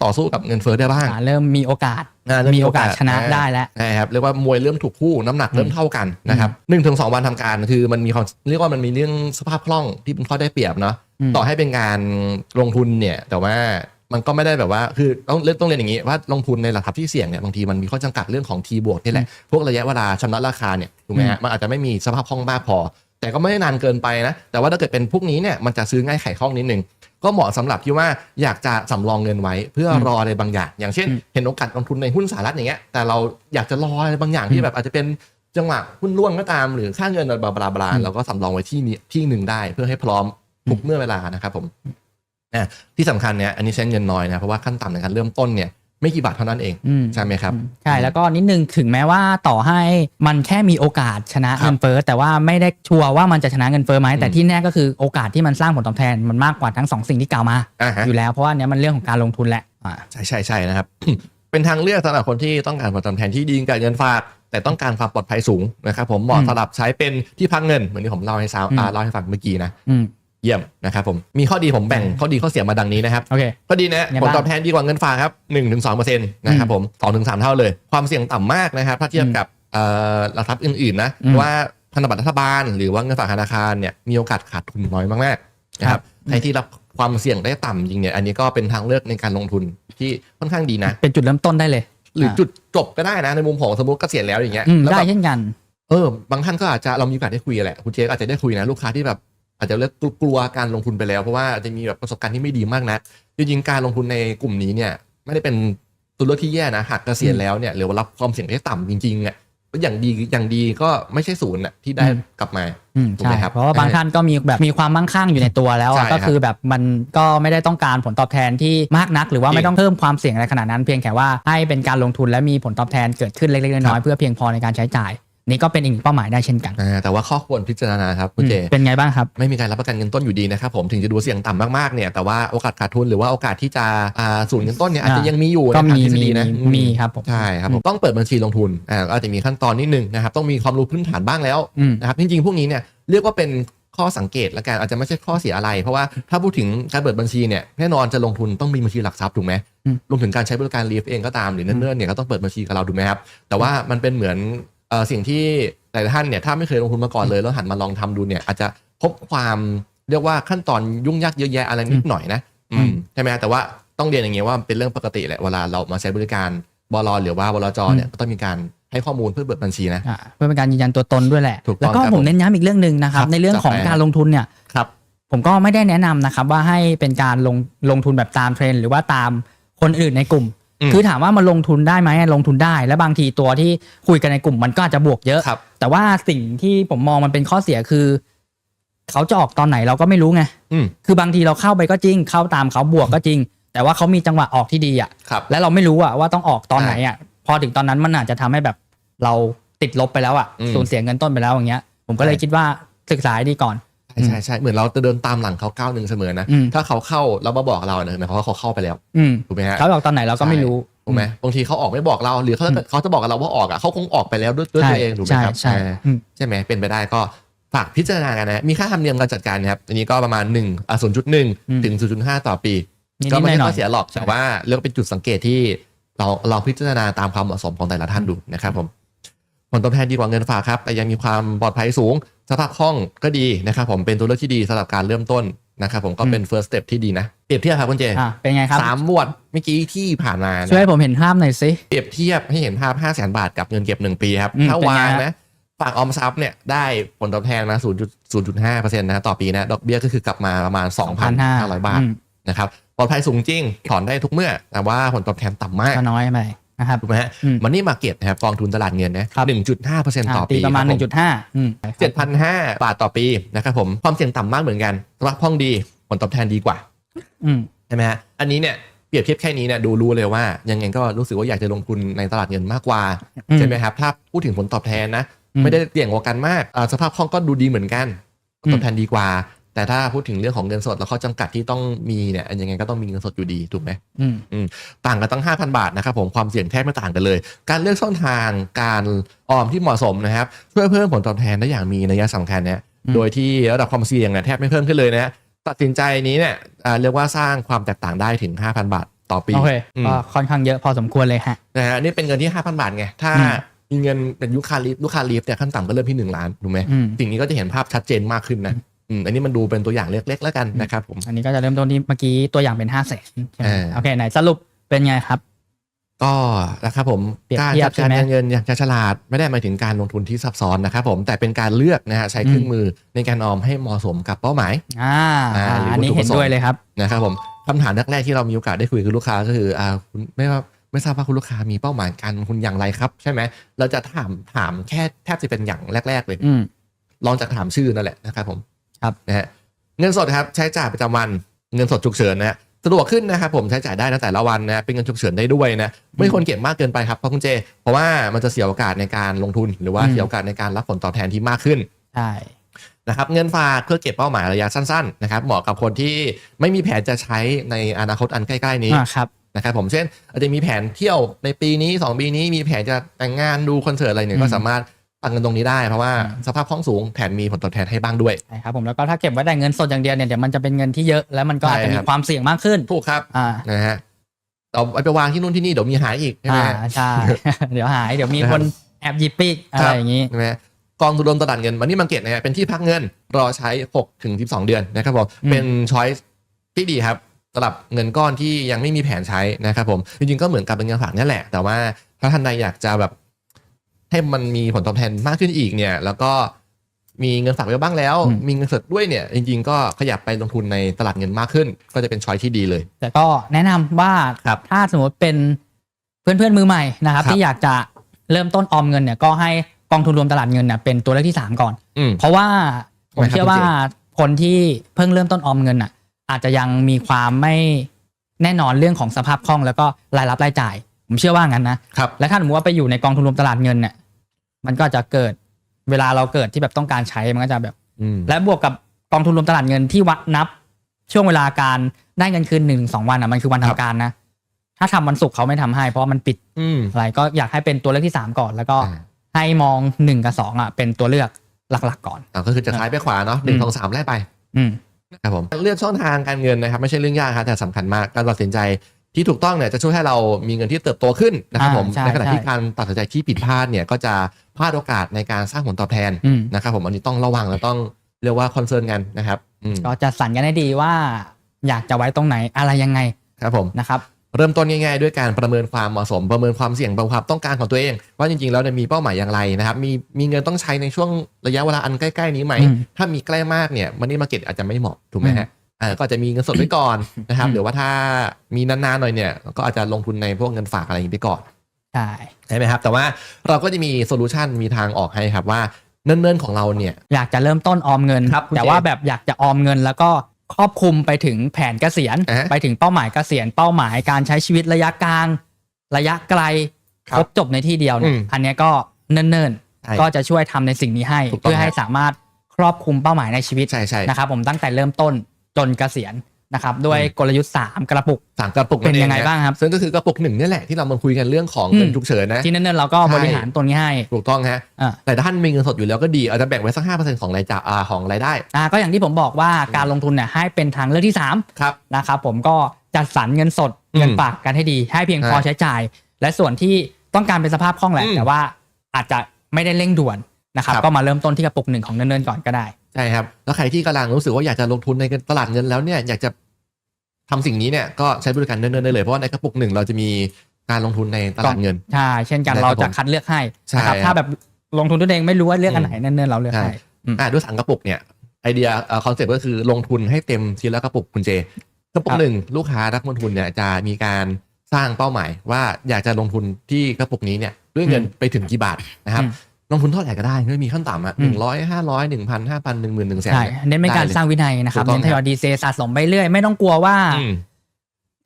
ต่อสู้กับเงินเฟ้อได้บ้างอ่าเริ่มมีโอกาสอ่าเริ่มีโอกาสชนะอ่าได้แล้วใช่ครับเรียกว่ามวยเริ่มถูกคู่น้ำหนักเริ่มเท่ากันนะครับหนึ่งถึงสองวันทำการคือมันมีความเรียกว่ามันมีเรื่องสภาพคล่องที่เป็นข้อได้เปรียบเนาะอืมต่อให้เป็นการลงทุนเนี่ยแต่ว่ามันก็ไม่ได้แบบว่าคือต้องเลือกต้องเรียนอย่างนี้ว่าลงทุนในหลักทรัพย์ที่เสี่ยงเนี่ยบางทีมันมีข้อจำกัดเรื่องของ T บวกนี่แหละพวกระยะเวลาชำระราคาเนี่ยถูกไหมฮะมันอาจจะไม่มีสภาพคล่องมากพอ แต่ก็ไม่ได้นานเกินไปนะ แต่ว่าถ้าเกิดเป็นพวกนี้เนี่ยมันจะซื้อง่ายไขคล่องนิดนึง ก็เหมาะสำหรับที่ว่าอยากจะสำรองเงินไว้ เพื่อรออะไรบางอย่าง อย่างเช่นอืมเห็นโอกาสลงทุนในหุ้นสหรัฐอย่างเงี้ยแต่เราอยากจะรออะไรบางอย่างที่แบบอาจจะเป็นจังหวะหุ้นร่วงก็ตามหรือค่าเงินบลาบลาบลาอืมเราก็สำรองไว้ที่นี้ที่หนึ่งได้ เพื่อให้พร้อมทุกเมื่อเวลานะครับผมอะที่สำคัญเนี่ยอันนี้ใช้เงินน้อยนะเพราะว่าขั้นต่ำในการเริ่มต้นเนี่ย ไม่กี่บาทเท่านั้นเองอืมใช่ไหมครับอืมใช่แล้วก็นิดนึงถึงแม้ว่าต่อให้มันแค่มีโอกาสชนะครับเงินเฟ้อแต่ว่าไม่ได้ชัวร์ว่ามันจะชนะเงินเฟ้อไหมแต่อืมที่แน่ก็คือโอกาสที่มันสร้างผลตอบแทนมันมากกว่าทั้งสองสิ่งที่กล่าวมาอ่าฮะอยู่แล้วเพราะว่าอันเนี้ยมันเรื่องของการลงทุนแหละอ่าใช่ใช่ใช่นะครับเป็นทางเลือกสำหรับคนที่ต้องการผลตอบแทนที่ดีกับเงินฝากแต่ต้องการความปลอดภัยสูงนะครับผมเหมาะอืมสำหรับใช้เป็นที่พักเงินเหมือนที่ผมเล่าให้ซาวอืมอ่าเล่าให้ฟังเมื่อกี้นะอืม เยี่ยมนะครับผมมีข้อดีผมแบ่งข้อดีข้อเสียมาดังนี้นะครับโอเคข้อดีนะไงผลบ้างตอบแทนดีกว่าเงินฝากครับหนึ่งถึงสองเปอร์เซ็นต์นะครับผมสองถึงสามเท่าเลย ความเสี่ยงต่ำมากนะครับถ้าเทียบกับเอ่อหลักทรัพย์อื่นๆนะอืมว่าพันธบัตรรัฐบาล หรือว่าเงินฝากธนาคารเนี่ยมีโอกาสขาดทุนน้อยมากๆนะคครัรับบใครที่รับความเสี่ยงได้ต่ำจริงเนี่ยอันนี้ก็เป็นทางเลือกในการลงทุนที่ค่อนข้างดีนะ เป็นจุดเริ่มต้นได้เลย หรืออาจุดจบก็ได้นะในมุมของสมมติเกษียณแล้วอย่างเงี้ยอืมแล้วได้แบบเช่นกันเออบางท่านก็อาจจะเรามีโอกาสได้คุยแหละคุณเจก็อาจจะได้คุยนะลูกค้าที่แบบ อาจจะเลิกกลัวการลงทุนไปแล้ว เพราะว่าจะมีแบบประสบการณ์ที่ไม่ดีมากนะจริงๆการลงทุนในกลุ่มนี้เนี่ยไม่ได้เป็นตัวเลือกที่แย่นะหากเกษียณแล้วเนี่ยหรือว่ารับความเสี่ยงได้ต่ำจริงๆอะก็อย่างดีอย่างดีก็ไม่ใช่ศูนย์อะที่ได้อืมกลับมาอืมถูกไหมใช่ครับเพราะว่าบางท่านก็มีแบบมีความมั่งคั่งอยู่ในตัวแล้วใช่อะครัก็บคือแบบมันก็ไม่ได้ต้องการผลตอบแทนที่มากนัก หรือว่าจริงไม่ต้องเพิ่มความเสี่ยงอะไรขนาดนั้นเพียงแค่ว่าให้เป็นการลงทุนและมีผลตอบแทนเกิดขึ้นเล็กๆน้อยๆเพื่อเพียงพอในการใช้จ่าย นี่ก็เป็นอีกหนึ่งเป้าหมายได้เช่นกันอ่าแต่ว่าข้อควรพิจารณาครับคุณเจอืมเป็นไงบ้างครับ ไม่มีการรับประกันเงินต้นอยู่ดีนะครับผมถึงจะดูเสี่ยงต่ำมากๆเนี่ยแต่ว่าโอกาสขาดทุนหรือว่าโอกาสที่จะอ่าสูญเงินต้นเนี่ยอาจจะยังมีอยู่ก็ในทางมีทฤษมีฎีนะมีมีครับผมใช่ครับผมต้องเปิดบัญชีลงทุนอ่าก็อาจจะมีขั้นตอนนิดนึงนะครับต้องมีความรู้พื้นฐานบ้างแล้วอืมนะครับจริงๆพวกนี้เนี่ยเรียกว่าเป็นข้อสังเกตละกันอาจจะไม่ใช่ข้อเสียอะไร เพราะว่าถ้าพูดถึงการเปิดบัญชีเนี่ยแน่นอนจะลงทุนต้องมีบัญชีหลักทรัพย์ถูกไหมอืมรวมถึงการใช้บริการลีฟเองก็ตามหรือเนิ่นๆเนี่ยก็ต้องเปิดบัญชีกับเราถูกไหมครับแต่ว่ามันเป็นเหมือนเอ่อ สิ่งที่หลายท่านเนี่ยถ้าไม่เคยลงทุนมาก่อนเลยแล้วหันมาลองทำดูเนี่ย อาจจะพบความเรียกว่าขั้นตอนยุ่งยากเยอะแยะอะไรนิดหน่อยนะอืมใช่ไหมแต่ว่าต้องเรียนอย่างเงี้ยว่าเป็นเรื่องปกติแหละเวลาเรามาใช้บริการบลหรือว่าบลจเนี่ยก็ต้องมีการให้ข้อมูลเพื่อเปิดบัญชีนะอ่าเพื่อเป็นการยืนยันตัวตนด้วยแหละถูกต้องแล้วก็ครับผมเน้นย้ำอีกเรื่องหนึ่งนะครับครับในเรื่องของจัดไปการลงทุนเนี่ยครับผมก็ไม่ได้แนะนำนะครับว่าให้เป็นการลงลงทุนแบบตามเทรนด์หรือว่าตามคนอื่นในกลุ่มอืม คือถามว่ามันลงทุนได้ไหมลงทุนได้ และบางทีตัวที่คุยกันในกลุ่มมันก็อาจจะบวกเยอะครับแต่ว่าสิ่งที่ผมมองมันเป็นข้อเสียคือ เขาจะออกตอนไหนเราก็ไม่รู้ไงอืมคือบางทีเราเข้าไปก็จริง เข้าตามเขาบวกก็จริง แต่ว่าเขามีจังหวะออกที่ดีอะครับและเราไม่รู้อะว่าต้องออกตอนไหนอะพอถึงตอนนั้นมันอาจจะทำให้แบบเราติดลบไปแล้วอะอืมสูญเสียเงินต้นไปแล้วอย่างเงี้ย ผมก็เลยใช่คิดว่าศึกษาให้ดีก่อน ใช่ใช่ใช่เหมือนเราจะเดินตามหลังเขาก้าวหนึ่งเสมอนะอืมถ้าเขาเข้าแล้วมาบอกเราเนี่ยหมายความว่าเขาเข้าไปแล้วอืมถูกไหมฮะเขาออกตอนไหนเราก็ไม่รู้ถูกไหมบางทีเขาออกไม่บอกเรา หรือเขาอืมเขาจะบอกกับเราว่าออกอะเขาคงออกไปแล้วด้วยด้วยใช่ตัวเองถูกไหมใช่ครับใช่เอออืมใช่ไหมเป็นไปได้ก็ฝากพิจารณากันนะมีค่าธรรมเนียมการจัดการนะครับอันนี้ก็ประมาณ1อะ0.1ถึง0.5ต่อปีนิดก็ๆหไม่น่ได้อยข้อเสียหรอกใช่แต่ว่าเลือกเป็นจุดสังเกตที่เราเราพิจารณาตามความเหมาะสมของแต่ละท่านดูนะครับผม ผลตอบแทนดีกว่าเงินฝากครับ แต่ยังมีความปลอดภัยสูง สภาพคล่องก็ดีนะครับผมเป็นตัวเลือกที่ดีสำหรับการเริ่มต้นนะครับผมก็เป็น first step ที่ดีนะ เปรียบเทียบครับคุณเจๆอะเป็นไงครับสามหมวดเมื่อกี้ที่ผ่านมานะช่วยให้ผมเห็นภาพหน่อยสิเปรียบเทียบให้เห็นภาพ 5 0 0แสนบาทกับเงินเก็บ 1 ปีครับอืมถ้าเป็นไงวางฮะนะฝากออมทรัพย์เนี่ยได้ผลตอบแทนมา0.05%นะต่อปีนะดอกเบี้ยก็คือกลับมาประมาณ 2,500 บาทอืมนะครับปลอดภัยสูงจริงถอนได้ทุกเมื่อ แต่ว่าผลตอบแทนต่ำมากก็น้อยไป นะครับถูกไหมฮะอืมมันนี่มาเก็ตนะครับกองทุนตลาดเงินนะครับ1.5%ต่ออะตีปีประมาณคบผ1.5อืม7,500บาทต่อปีนะครับผมความเสี่ยงต่ำมากเหมือนกันสภาพคล่องดีผลตอบแทนดีกว่าอืมใช่ไหมฮะอันนี้เนี่ยเปรียบเทียบแค่นี้เนี่ยดูรู้เลยว่า ยังไงก็รู้สึกว่าอยากจะลงทุนในตลาดเงินมากกว่าอืมใช่ไหมครับถ้าพูดถึงผลตอบแทนนะอืมไม่ได้เสี่ยงกว่ากันมากอ่าสภาพคล่องก็ดูดีเหมือนกันผลตอบแทนดีกว่า แต่ถ้าพูดถึงเรื่องของเงินสดแล้วข้อจำกัดที่ต้องมีเนี่ยยังไงก็ต้องมีเงินสดอยู่ดีถูกไหมอืมต่างกันตั้ง 5,000 บาทนะครับผมความเสี่ยงแทบไม่ต่างกันเลย การเลือกช่องทางการออมที่เหมาะสมนะครับช่วยเพิ่มผลตอบแทนได้อย่างมีนัยสำคัญนะอืมโดยที่ระดับความเสี่ยงเนี่ยแทบไม่เพิ่มขึ้นเลยนะตัดสินใจนี้เนี่ยอ่าเรียกว่าสร้างความแตกต่างได้ถึง 5,000 บาทต่อปีโอเคอืมก็ค่อนข้างเยอะพอสมควรเลยฮะนะฮะนี่เป็นเงินที่ 5,000 บาทไงถ้าอืมมีเงินเป็นยุคคาลิฟลูกคาลิฟเนี่ยขั้นต่ำก็เริ่มที่ 1 ล้านถูกไหมอืมสิ่งนี้ก็จะเห็นภาพชัดเจนมากขึ้นนะ อืมอันนี้มันดูเป็นตัวอย่างเล็กๆแล้วกันนะครับผมอันนี้ก็จะเริ่มต้นที่เมื่อกี้ตัวอย่างเป็นห้าแสนเออโอเคไหนสรุปเป็นไงครับ ก็นะครับผมเปรียบการเทียจับดใช่การไหมการเงินอย่างฉลาดไม่ได้หมายถึงการลงทุนที่ซับซ้อนนะครับผมแต่เป็นการเลือกนะฮะใช้เครื่องมือในการออมให้เหมาะสมกับเป้าหมายอ่าอ่าหรืออัอันนี้วัตถุเห็นประสงค์ด้วยเลยครับนะครับผมคำถามแรกๆที่เรามีโอกาสได้คุยกับลูกค้าก็คืออ่าคุณไม่ว่าไม่ทราบว่าคุณลูกค้ามีเป้าหมายการลงทุนอย่างไรครับ ใช่ไหมเราจะถามถามแค่แทบจะเป็นอย่างแรก ๆเลยอืมลองจากถามชื่อนั่นแหละนะครับผม ครับนะฮะเงินสดครับใช้จ่ายประจำวันเงินสดฉุกเฉินนะฮะสะดวกขึ้นนะครับผมใช้จ่ายได้ในแต่ละวันนะเป็นเงินฉุกเฉินได้ด้วยนะไม่ควรเก็บมากเกินไปครับเพราะคุณเจ เพราะว่ามันจะเสียโอกาสในการลงทุน หรือว่าอืมเสียโอกาสในการรับผลตอบแทนที่มากขึ้นใช่นะครับเงินฝากเพื่อเก็บเป้าหมายระยะสั้นๆนะครับเหมาะกับคนที่ไม่มีแผนจะใช้ในอนาคตอันใกล้ๆนี้อ่าครับนะครับผมเช่นอาจจะมีแผนเที่ยวในปีนี้ 2 ปีนี้มีแผนจะแต่งงานดูคอนเสิร์ตอะไรเนี่ยอืมก็สามารถ ตังเงินตรงนี้ได้เพราะว่าอืมสภาพคล่องสูงแผนมีผลตอบแทนให้บ้างด้วยใช่ครับผมแล้วก็ถ้าเก็บไว้แต่เงินสดอย่างเดียวเนี่ยเดี๋ยวมันจะเป็นเงินที่เยอะแล้วมันก็อาจจะใช่มีครับความเสี่ยงมากขึ้นถูกครับอ่านะฮะเอาไปวางที่นู่นที่นี่เดี๋ยวมีหายอีกใช่ไหมอ่าฮะใช่เดี๋ยวหายเดี๋ยวมีนะครับคนแอบหยิบปีกอะไรอย่างนี้ใช่ไหมกองทุนรวมตลาดเงินมันนี่มังเก็ตนะฮะเป็นที่พักเงินรอใช้6ถึง12 เดือนนะครับผมอืมเป็นช้อยส์ที่ดีครับสำหรับเงินก้อนที่ยังไม่มีแผนใช้นะครับผมจริงๆก็เหมือนกับเป็นเงินฝากนี่แหละ แต่ว่าถ้าท่านใดอยากจะแบบ ให้มันมีผลตอบแทนมากขึ้นอีกเนี่ย แล้วก็มีเงินฝากไว้บ้างแล้วอืมมีเงินสดด้วยเนี่ย จริง ๆ ก็ขยับไปลงทุนในตลาดเงินมากขึ้น ก็จะเป็นช้อยที่ดีเลย แต่ก็แนะนำว่าครับถ้าสมมติเป็นเพื่อนๆมือใหม่นะครับครับ ที่อยากจะเริ่มต้นออมเงินเนี่ยก็ให้กองทุนรวมตลาดเงินเนี่ยเป็นตัวเลือกที่สามก่อนอืมเพราะว่าผมทำไมครับเชื่อว่าคุณเจคนที่เพิ่งเริ่มต้นออมเงินอะ อาจจะยังมีความไม่แน่นอนเรื่องของสภาพคล่องแล้วก็รายรับรายจ่าย ผมเชื่อว่างั้นนะครับและถ้าสมมติว่าไปอยู่ในกองทุนรวมตลาดเงินเนี่ย มันก็จะเกิดเวลาเราเกิดที่แบบต้องการใช้มันก็จะแบบอืมและบวกกับกองทุนรวมตลาดเงินที่วัดนับ ช่วงเวลาการได้เงินคืนหนึ่งสองวันอะมันคือวันครัทำบการนะ ถ้าทำวันศุกร์เขาไม่ทำให้ เพราะว่ามันปิดอืมอะไรก็อยากให้เป็นตัวเลือกที่สามก่อน แล้วก็อ่าให้มองหนึ่งกับสองอะเป็นตัวเลือกหลักๆก่อนอ่าก็คือจะซ้ายไปขวาเนาะหนึ่งสองสามไล่ไป อืมนะครับผมเลือกช่องทางการเงินนะครับ ไม่ใช่เรื่องยากครับแต่สำคัญมากการตัดสินใจ ที่ถูกต้องเนี่ยจะช่วยให้เรามีเงินที่เติบโตขึ้นนะครับอ่าผมใช่ในขณะที่ใช่การตัดสินใจที่ผิดพลาดเนี่ยก็จะพลาดโอกาสในการสร้างผลตอบแทนอืมนะครับผมอันนี้ต้องระวังและต้องเรียกว่าคอนเซิร์นกันนะครับอืมก็จะสั่นกันให้ดีว่าอยากจะไว้ตรงไหนอะไรยังไงครับผมนะครับเริ่มต้นง่ายๆ ด้วยการประเมินความเหมาะสม ประเมินความเสี่ยงประเมินความต้องการของตัวเอง ว่าจริงๆแล้วเนี่ยมีเป้าหมายอย่างไรนะครับมีมีเงินต้องใช้ในช่วงระยะเวลาอันใกล้ ๆ นี้ไหมอืมถ้ามีใกล้มากเนี่ยมันนี่มาเก็ตอาจจะไม่เหมาะถูกไหมฮะอ่า ก็อาจจะมีเงินสดไว้ก่อนนะครับอืมหรือว่าถ้ามีนานๆหน่อยเนี่ย ก็อาจจะลงทุนในพวกเงินฝากอะไรอย่างนี้ไปก่อนใช่ใช่ไหมครับ แต่ว่าเราก็จะมีโซลูชันมีทางออกให้ครับว่าเนิ่นๆของเราเนี่ย อยากจะเริ่มต้นออมเงินครับคุณแต่เจว่าแบบอยากจะออมเงินแล้วก็ครอบคลุมไปถึงแผนเกษียณอ่าฮะไปถึงเป้าหมายเกษียณเป้าหมายการใช้ชีวิตระยะกลาง ระยะไกลคครับรบจบในที่เดียวเนี่อืยมอันเนี้ยก็เนิ่นใช่ๆก็จะช่วยทำในสิ่งนี้ให้ถูกต้องเพื่อให้สามารถครอบคลุมเป้าหมายในชีวิตใช่ใช่นะครับผมตั้งแต่เริ่มต้น จนเกษียณนะครับด้วยอืมกลยุทธ์ 3 กระปุกสามกระปุกเป็นยังไงะบ้างครับซึ่งก็คือกระปุกหนึ่งนี่แหละที่เรามาคุยกันเรื่องของอืมเงินฉุกเฉินนะที่เนิ่นๆเราก็ใช่บริหารตัวนี้ให้ถูกต้องฮะอ่าแต่ถ้าท่านมีเงินสดอยู่แล้วก็ดีอาจจะแบ่งไว้สักห้าเปอร์เซ็นต์ของรายจ่ายอ่าของรายได้อ่าก็อย่างที่ผมบอกว่าการลงทุนเนี่ยให้เป็นทางเลือกที่3ครับนะครับผมก็จัดสรรเงินสดอืมเงินฝากกันให้ดี ให้เพียงพอใช่ใช้จ่าย และส่วนที่ต้องการเป็นสภาพคล่องแหละอืมแต่ว่าอาจจะไม่ได้เร่งด่วนนะครับครับก็มาเริ่มต้นที่กระปุกหนึ่งของเนิ่นๆก่อนก็ได้ ใช่ครับ แล้วใครที่กำลังรู้สึกว่าอยากจะลงทุนในตลาดเงินแล้วเนี่ยอยากจะทำสิ่งนี้เนี่ยก็ใช้บริการเนิ่นๆได้เลยเพราะว่าในกระปุกหนึ่งเราจะมีการลงทุนในตลาดเงินใช่เช่นกันได้ครับเราจะคัดเลือกให้ใช่นะครับครับถ้าแบบลงทุนตัวเองไม่รู้ว่าเลือกอันไหนอืมเนิ่นๆเราเลือกใช่ให้อืมอ่าด้วยสังกระปุกเนี่ยไอเดียคอนเซ็ปต์ก็คือลงทุนให้เต็มทีละกระปุกคุณเจกระปุคกรับหนึ่งลูกค้านักลงทุนเนี่ยจะมีการสร้างเป้าหมายว่าอยากจะลงทุนที่กระปุกนี้เนี่ยด้วยเงินไปถึงกี่บาทนะครับอืม ลงทุนเท่าไหร่ก็ได้ไม่มีขั้นต่ำอะอืหมนึ่งร้อยห้าร้อยหนึ่งพันห้าพันหนึ่งหมื่นหนึ่งแสนใช่เน้นเป็นการสร้างวินัยนะครับถูกต้องเน้นทยอยดีเซสะสมไปเรื่อย ไม่ต้องกลัวว่าอืม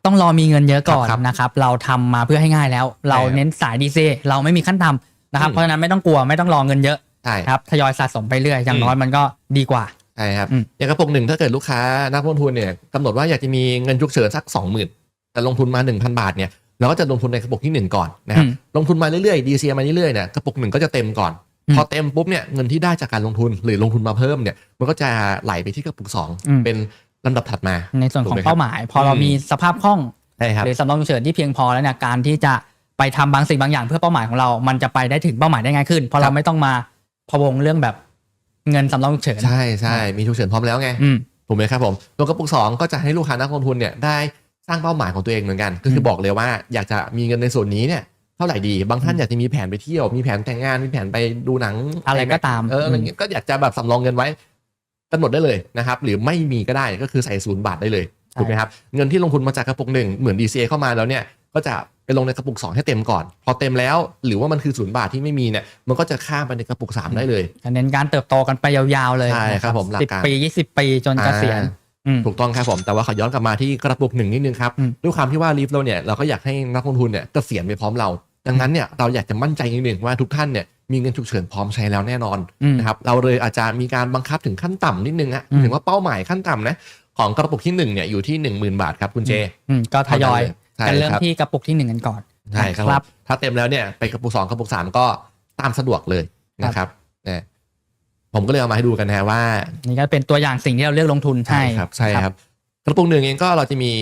ต้องรอมีเงินเยอะก่อนครับนะครับ เราทำมาเพื่อให้ง่ายแล้ว เราใช่ครับเน้นสายดีเซเราไม่มีขั้นต่ำนะครับอืมเพราะฉะนั้นไม่ต้องกลัวไม่ต้องรอเงินเยอะใช่ครับทยอยสะสมไปเรื่อยอย่างอืมน้อยมันก็ดีกว่าใช่ครับอืมอย่างกระปุกหนึ่งถ้าเกิดลูกค้านักลงทุนเนี่ยกำหนดว่าอยากจะมีเงินฉุกเฉินสักสองหมื่นแต่ลงทุนมาหนึ่งพันบาทเนี่ย เราก็จะลงทุนในกระปุกที่หนึ่งก่อนนะครับอืมลงทุนมาเรื่อยๆดีเซียมาเรื่อยๆเนี่ยกระปุกหนึ่งก็จะเต็มก่อนอืมพอเต็มปุ๊บเนี่ยเงินที่ได้จากการลงทุนหรือลงทุนมาเพิ่มเนี่ยมันก็จะไหลไปที่กระปุกสองอืมเป็นลำดับถัดมา ในส่วนของถูกไหมครับเป้าหมาย พอเราอืมมีสภาพคล่องใช่ครับหรือสำรองฉุกเฉินที่เพียงพอแล้วเนี่ยการที่จะไปทำบางสิ่งบางอย่างเพื่อเป้าหมายของเรา มันจะไปได้ถึงเป้าหมายได้ง่ายขึ้น เพราะครัเราบไม่ต้องมาพะวงเรื่องแบบเงินสำรองฉุกเฉินใช่ใช่มีฉุกเฉินพร้อมแล้วไงอืมถูกไหมครับผมตัวกระปุก2ก็จะให้ลูกค้านักลงทุนเนี่ยได้ สร้างเป้าหมายของตัวเองเหมือนกัน ก็คือมบอกเลยว่าอยากจะมีเงินในส่วนนี้เนี่ยเท่าไหร่ดี บางท่านอยากจะมีแผนไปเที่ยว มีแผนแต่งงาน มีแผนไปดูหนังอะไรก็ตาม เอออะไรเงี้ยก็อยากจะแบบสำรองเงินไว้กำหนดได้เลยนะครับ หรือไม่มีก็ได้ก็คือใส่ศูนย์บาทได้เลยใช่ถูกไหมครับเงินที่ลงทุนมาจากกระปุกหนึ่งเหมือน DCA เข้ามาแล้วเนี่ยก็จะไปลงในกระปุก 2 ให้เต็มก่อน พอเต็มแล้วหรือว่ามันคือศูนย์บาทที่ไม่มีเนี่ยมันก็จะข้ามไปในกระปุก 3 ได้เลยจะเน้นการเติบโตกันไปยาวๆเลยใช่ครับผมหลักสิบการปียี่สิบปีจนเกษียณอ่าอืม ถูกต้องครับผมแต่ว่าขอย้อนกลับมาที่กระปุกหนึ่งนิดนึงครับอืมด้วยความที่ว่าลีฟเราเนี่ยเราก็อยากให้นักลงทุนเนี่ยเกษียณไปพร้อมเรา ดังนั้นเนี่ยเราอยากจะมั่นใจนิดนึงว่าทุกท่านเนี่ยมีเงินฉุกเฉินพร้อมใช้แล้วแน่นอนอืมนะครับเราเลยอาจจะมีการบังคับถึงขั้นต่ำนิดนึงอะอืมถึงว่าเป้าหมายขั้นต่ำนะของกระปุกที่หนึ่งเนี่ยอยู่ที่ 10,000 บาทครับคุณเจอืมก็ทยอยใช่กันเริ่มครับที่กระปุกที่หนึ่งกันก่อนใช่ครับครับผมถ้าเต็มแล้วเนี่ยไปกระปุกสองกระปุกสามก็ตามสะดวกเลยนะครับเนี่ย ผมก็เลยเอามาให้ดูกันนะฮะว่า นี่ก็เป็นตัวอย่างสิ่งที่เราเลือกลงทุนให้ครับใช่ครับกระปุกหนึ่งเองก็เราจะมี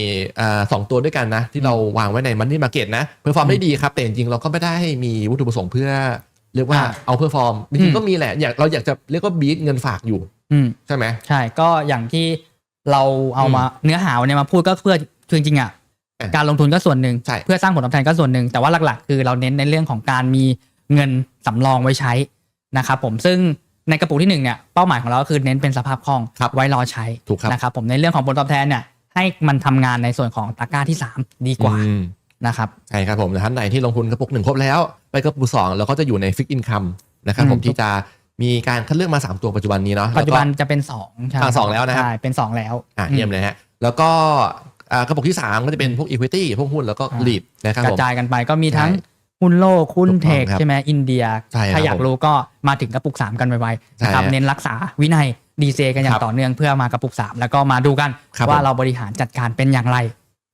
อ่าสองตัวด้วยกันนะ ที่เราวางไว้ในมันนี่มาเก็ตนะเพอร์ฟอร์มได้ดีครับ แต่จริงๆเราก็ไม่ได้มีวัตถุประสงค์เพื่อเรียกว่าอ่าเอาเพอร์ฟอร์มจอืริงมๆก็มีแหละอยากเราอยากจะเรียกว่าบีทเงินฝากอยู่อืมใช่ไหมใช่ก็อย่างที่เราเอามาเนื้อหาเนี่ยมาพูดก็เพื่อคือจริงๆอะเออการลงทุนก็ส่วนหนึ่งใช่เพื่อสร้างผลตอบแทนก็ส่วนหนึ่งแต่ว่าหลักๆ คือเราเน้นในเรื่องของการมีเงินสำรองไว้ใช้นะครับผมซึ่ง ในกระปุกที่หนึ่งเนี่ยเป้าหมายของเราก็คือเน้นเป็นสภาพคล่องครับไว้รอใช้ถูกครับนะครับผมในเรื่องของผลตอบแทนเนี่ยให้มันทำงานในส่วนของตะกร้าที่ 3 ดีกว่าอืมนะครับใช่ครับผมแต่ท่านไหนที่ลงทุนกระปุกหนึ่งครบแล้ว ไปกระปุกสองเราก็จะอยู่ในฟิกอินคัมนะครับอืมผมที่จะมีการคัดเลือกมา 3 ตัวปัจจุบันนี้เนาะปัจจุบันแล้วก็จะเป็น2ใช่อ่าสองแล้วนะครับใช่เป็น 2 แล้วอะเยี่ยมเลยฮะแล้วก็อ่ากระปุกที่ 3 ก็จะเป็นพวก equity พวกหุ้นแล้วก็อ่าลีดนะครับกผมระจายกันไปก็มีทั้งใช่ หุ้นโลกหุ้นถูกเทต้องคครับใช่ไหมอินเดียใช่ครับถ้าอยากรู้ก็มาถึงกระปุก 3 กันไวๆใช่นะครับฮะเน้นรักษาวินัยดีเซกันอย่าครังบต่อเนื่องเพื่อมากระปุก 3 แล้วก็มาดูกันครับว่าผมเราบริหารจัดการเป็นอย่างไร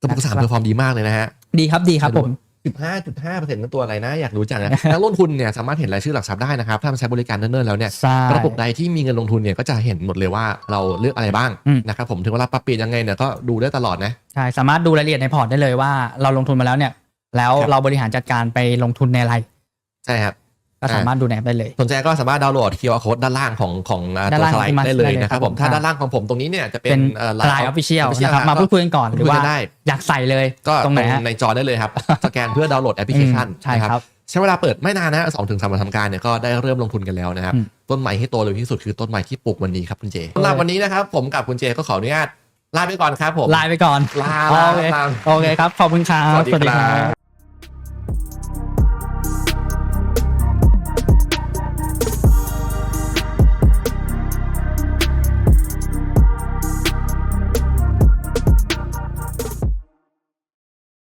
กระปุกสามครับเพอร์ฟอร์มดีมากเลยนะฮะ ดีครับดีครับผม15.5เปอร์เซ็นต์นั่นตัวอะไรนะ อยากรู้จังนะนักลงทุนเนี่ยสามารถเห็นรายชื่อหลักทรัพย์ได้นะครับ ถ้ามันใช้บริการเนิ่นๆแล้วเนี่ยใช่กระปุกใดที่มีเงินลงทุนเนี่ยก็จะเห็นหมดเลยว่าเราเลือกอะไรบ้างอืมนะครับผมถึงเวลาปรับเปลี่ยนยังไงเนี่ยก็ดูได้ตลอดนะใช่สามารถดูรายละเอียดในพอร์ตได้เลยว่าเราลงทุนมาแล้วเนี่ย แล้วครับเราบริหารจัดการไปลงทุนในอะไร ใช่ครับก็สามารถดูในแอปได้เลย สนใจก็สามารถดาวน์โหลด QR code ด้านล่างของของอ่าด้านตัวล่างสไลของด์ Imas ได้เลยได้เลยนะครับผมครับถ้าด้านล่างของผมตรงนี้เนี่ยจะเป็เป็นนเอ่อไลน์ออฟฟิเชียล Official นะครับมาพูดคุยกันก่อนหรือว่าพูดคุยกันได้อยากใส่เลยก็ตรงไหนฮะในจอได้เลยครับสแกนเพื่อดาวน์โหลดแอปพลิเคชันอืมใช่นะครับใช้เวลาเปิดไม่นานนะสองถึงสามวันทำการเนี่ยก็ได้เริ่มลงทุนกันแล้วนะครับอืมต้นไม้ที่โตเร็วที่สุดคือต้นไม้ที่ปลูกวันนี้ครับคุณเจสำหรับวันนี้นะครับผมกับคุณเจก็ขออนุญาตลาไปก่อนครับผมไลน์ไปก่อนลาโอเคลาโอเคครับขอบคุณครับสวัสดีครับ